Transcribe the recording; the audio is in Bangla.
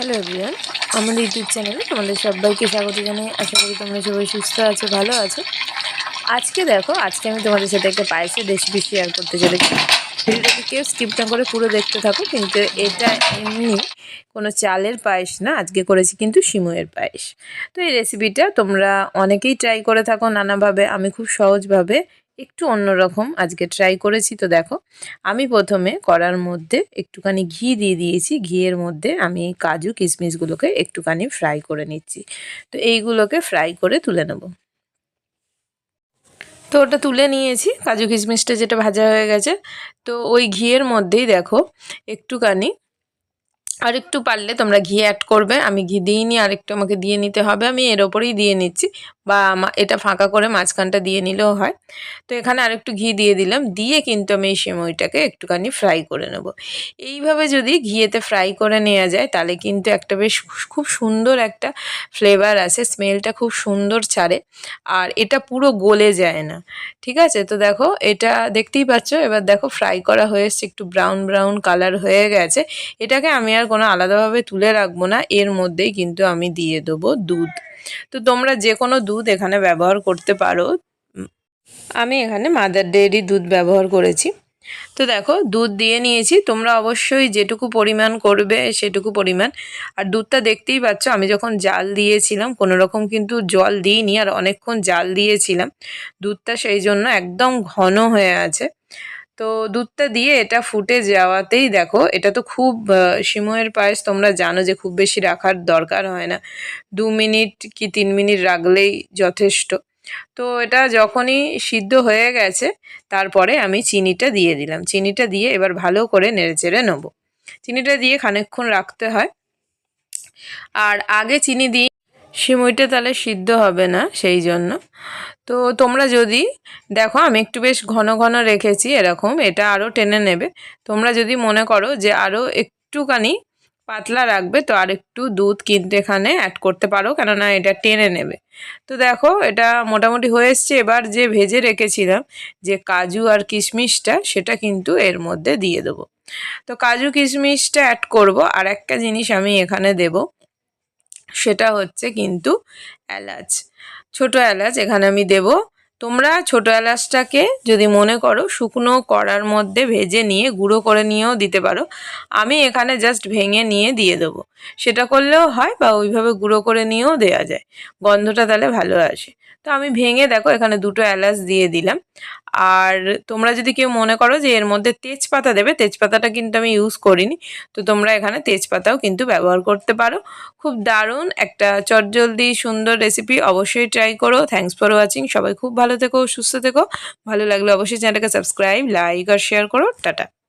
হ্যালো এভরিওয়ান আমাদের ইউটিউব চ্যানেলে তোমাদের সবাইকে স্বাগত জানাই। আশা করি তোমরা সবাই সুস্থ আছো, ভালো আছো। আজকে দেখো, আজকে আমি তোমাদের সাথে একটা পায়েসের রেসিপি শেয়ার করতে চলেছি। ভিডিওটাকে কেউ স্কিপ না করে পুরো দেখতে থাকো, কিন্তু এটা এমনি কোনো চালের পায়েস না, আজকে করেছি কিন্তু সিমুয়ের পায়েস। তো এই রেসিপিটা তোমরা অনেকেই ট্রাই করে থাকো নানাভাবে, আমি খুব সহজভাবে একটু অন্যরকম। আজকে ট্রাই করেছি তো দেখো। আমি প্রথমে কড়ার মধ্যে একটুখানি ঘি দিয়ে দিয়েছি। ঘিয়ের মধ্যে আমি কাজু, কিশমিশগুলোকে একটুখানি ফ্রাই করে নিচ্ছি। তো এইগুলোকে ফ্রাই করে তুলে নেব। তো ওটা তুলে নিয়েছি। কাজু, কিশমিশটা যেটা ভাজা হয়ে গেছে। তো ওই ঘিয়ের মধ্যেই দেখো একটুখানি আর একটু পারলে তোমরা ঘি অ্যাড করবে। আমি ঘি দিইনি আর একটু আমাকে দিয়ে নিতে হবে। আমি এর ওপরেই দিয়ে নিচ্ছি। বা এটা ফাঁকা করে মাঝখানটা দিয়ে নিলেও হয়। তো এখানে আরেকটু ঘি দিয়ে দিলাম। দিয়ে কিন্তু আমি এই সিমইটাকে একটুখানি ফ্রাই করে নেব। এইভাবে যদি ঘিয়েতে ফ্রাই করে নেওয়া যায়, তাহলে কিন্তু একটা বেশ খুব সুন্দর একটা ফ্লেভার আছে। স্মেলটা খুব সুন্দর ছাড়ে। আর এটা পুরো গলে যায় না। ঠিক আছে? তো দেখো, এটা দেখতেই পাচ্ছ? এবার দেখো, ফ্রাই করা হয়ে একটু ব্রাউন ব্রাউন কালার হয়ে গেছে। এটাকে আমি আর কোনো আলাদাভাবে তুলে রাখব না। এর মধ্যেই কিন্তু আমি দিয়ে দেবো দুধ। তো তোমরা যে কোনো দুধ এখানে ব্যবহার করতে পারো। আমি এখানে মাদার ডেয়ারি দুধ ব্যবহার করেছি। তো দেখো, দুধ দিয়ে নিয়েছি। তোমরা অবশ্যই যেটুকু পরিমাণ করবে সেটুকু পরিমাণ। আর দুধটা দেখতেই পাচ্ছ, আমি যখন জাল দিয়েছিলাম কোনো রকম কিন্তু জল দিইনি, আর অনেকক্ষণ জাল দিয়েছিলাম। দুধটা সেই জন্য একদম ঘন হয়ে আছে। তো দুধটা দিয়ে এটা ফুটে যাওয়াতেই দেখো, এটা তো খুব সিময়ের পায়েস তোমরা জানো যে খুব বেশি রাখার দরকার হয় না। দু মিনিট কি তিন মিনিট রাখলেই যথেষ্ট। তো এটা যখনই সিদ্ধ হয়ে গেছে, তারপরে আমি চিনিটা দিয়ে দিলাম। চিনিটা দিয়ে এবার ভালো করে নেড়ে চেড়ে নেব। চিনিটা দিয়ে খানিকক্ষণ রাখতে হয়। আর আগে চিনি দিই সিমইটা তাহলে সিদ্ধ হবে না, সেই জন্য। তো তোমরা যদি, দেখো আমি একটু বেশ ঘন ঘন রেখেছি এরকম, এটা আরও টেনে নেবে। তোমরা যদি মনে করো যে আরও একটুখানি পাতলা রাখবে, তো আর একটু দুধ কিন্তু এখানে অ্যাড করতে পারো, কেননা এটা টেনে নেবে। তো দেখো, এটা মোটামুটি হয়ে এসছে। এবার যে ভেজে রেখেছিলাম, যে কাজু আর কিশমিশটা, সেটা কিন্তু এর মধ্যে দিয়ে দেবো। তো কাজু, কিশমিশটা অ্যাড করব। আর একটা জিনিস আমি এখানে দেব সেটা হচ্ছে কিন্তু এলাচ। ছোট এলাচ এখানে আমি দেব। তোমরা ছোটো এলাচটাকে যদি মনে করো শুকনো কড়ার মধ্যে ভেজে নিয়ে গুঁড়ো করে নিয়েও দিতে পারো। আমি এখানে জাস্ট ভেঙে নিয়ে দিয়ে দেবো। সেটা করলেও হয় বা ওইভাবে গুঁড়ো করে নিয়েও দেওয়া যায়। গন্ধটা তাহলে ভালো আসে। তো আমি ভেঙে দেখো এখানে দুটো এলাচ দিয়ে দিলাম। আর তোমরা যদি কেউ মনে করো যে এর মধ্যে তেজপাতা দেবে, তেজপাতাটা কিন্তু আমি ইউজ করিনি। তো তোমরা এখানে তেজপাতাও কিন্তু ব্যবহার করতে পারো। খুব দারুণ একটা চটজলদি সুন্দর রেসিপি অবশ্যই ট্রাই করো। থ্যাংকস ফর ওয়াচিং সবাই খুব ভালো থেকো, সুস্থ থেকো। ভালো লাগলে অবশ্যই চ্যানেলটাকে সাবস্ক্রাইব লাইক আর শেয়ার করো। টাটা।